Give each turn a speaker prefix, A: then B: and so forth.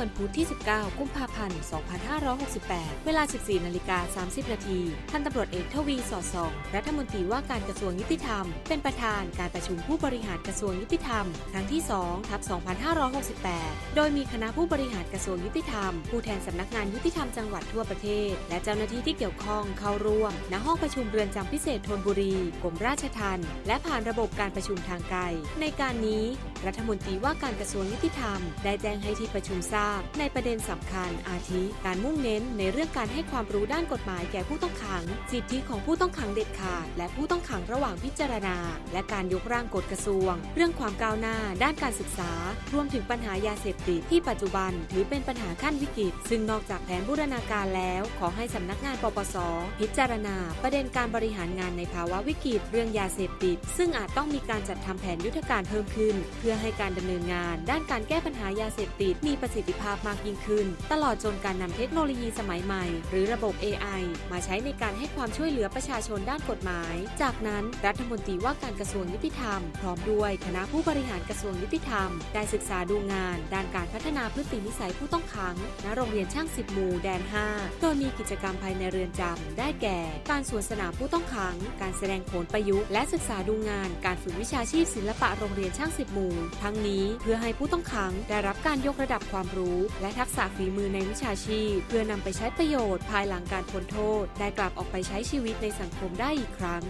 A: วันพุธที่ 19 กุมภาพันธ์ 2568 เวลา 14 นาฬิกา 30 นาทีท่านตำรวจเอกทวีสอดส่อง รัฐมนตรีว่าการกระทรวงยุติธรรม เป็นประธานการประชุมผู้บริหารกระทรวงยุติธรรม ครั้งที่ 2 ทับ 2568 โดยมีคณะผู้บริหารกระทรวงยุติธรรม ผู้แทนสำนักงานยุติธรรมจังหวัดทั่วประเทศ และเจ้าหน้าที่ที่เกี่ยวข้องเข้าร่วม ณ ห้องประชุมเรือนจำพิเศษธนบุรี กรมราชทัณฑ์ และผ่านระบบการประชุมทางไกล ในการนี้ รัฐมนตรีว่าการกระทรวงยุติธรรม ได้แจ้งให้ที่ประชุมทราบในประเด็นสำคัญ อาทิการมุ่งเน้นในเรื่องการให้ความรู้ด้านกฎหมายแก่ผู้ต้องขัง สิทธิของผู้ต้องขังเด็ดขาด และผู้ต้องขังระหว่างพิจารณา และการยกร่างกฎกระทรวง เรื่องความก้าวหน้า ด้านการศึกษา รวมถึงปัญหายาเสพติดที่ปัจจุบันถือเป็นปัญหาขั้นวิกฤต ซึ่งนอกจากแผนบูรณาการแล้ว ขอให้สำนักงานปปส พิจารณา ประเด็นการบริหารงานในภาวะวิกฤต เรื่องยาเสพติด ซึ่งอาจต้องมีการจัดทำแผนยุทธการเพิ่มขึ้น เพื่อให้การดำเนินงาน ด้านการแก้ปัญหายาเสพติดมีประสิทธิภาพมากยิ่งขึ้น ตลอดจนการนำเทคโนโลยีสมัยใหม่ หรือระบบ AI มาใช้ในการให้ความช่วยเหลือประชาชนด้านกฎหมาย จากนั้นรัฐมนตรีว่าการกระทรวงยุติธรรม พร้อมด้วยคณะผู้บริหารกระทรวงยุติธรรม ได้ศึกษาดูงาน ด้านการพัฒนาพฤตินิสัยผู้ต้องขังณโรงเรียนช่างสิบหมู่แดน 5 โดยมีกิจกรรมภายในเรือนจำได้แก่ การสวนสนามผู้ต้องขัง การแสดงโขนประยุกต์และศึกษาดูงาน การฝึกวิชาชีพศิลปะโรงเรียนช่างสิบหมู่ ทั้งนี้เพื่อให้ผู้ต้องขังได้รับการยกระดับความรู้รู้ และทักษะฝีมือในวิชาชีพ เพื่อนำไปใช้ประโยชน์ภายหลังการพ้นโทษ ได้กลับออกไปใช้ชีวิตในสังคมได้อีกครั้ง